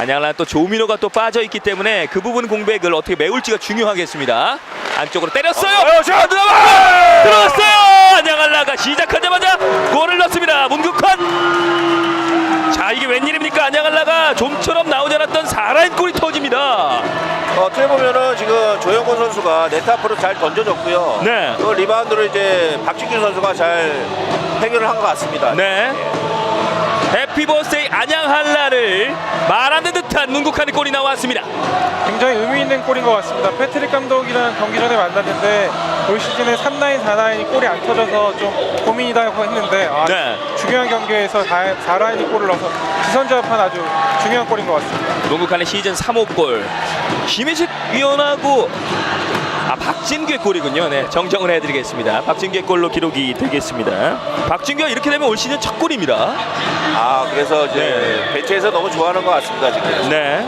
안양란 또 조민호가 또 빠져 있기 때문에 그 부분 공백을 어떻게 메울지가 중요하겠습니다. 안쪽으로 때렸어요. 어, 자, 들어가! 들어갔어요. 안양한라가 시작하자마자 골을 넣습니다. 문국환. 자 이게 웬일입니까? 안양한라가 좀처럼 나오지 않았던 4라인 골이 터집니다. 어, 어떻게 보면은 지금 조영권 선수가 네트 앞으로 잘 던져줬고요. 네. 그 리바운드를 이제 박진규 선수가 잘 해결을 한 것 같습니다. 네. 해피버스데이 안양한라를 말하는 듯한 문국환의 골이 나왔습니다. 굉장히 의미 있는 골인 것 같습니다. 패트릭 감독이랑 경기 전에 만났는데 올 시즌에 3라인, 4라인이 골이 안 터져서 좀 고민이다 고 했는데 아, 네. 중요한 경기에서 4라인이 골을 넣어서 기선제압한 아주 중요한 골인 것 같습니다. 농구칸의 시즌 3호 골 김혜식 위원하고 아 박진규의 골이군요. 네 정정을 해드리겠습니다. 박진규의 골로 기록이 되겠습니다. 박진규가 이렇게 되면 올 시즌 첫 골입니다. 아, 그래서 이제 네. 벤치에서 너무 좋아하는 것 같습니다, 지금. 네.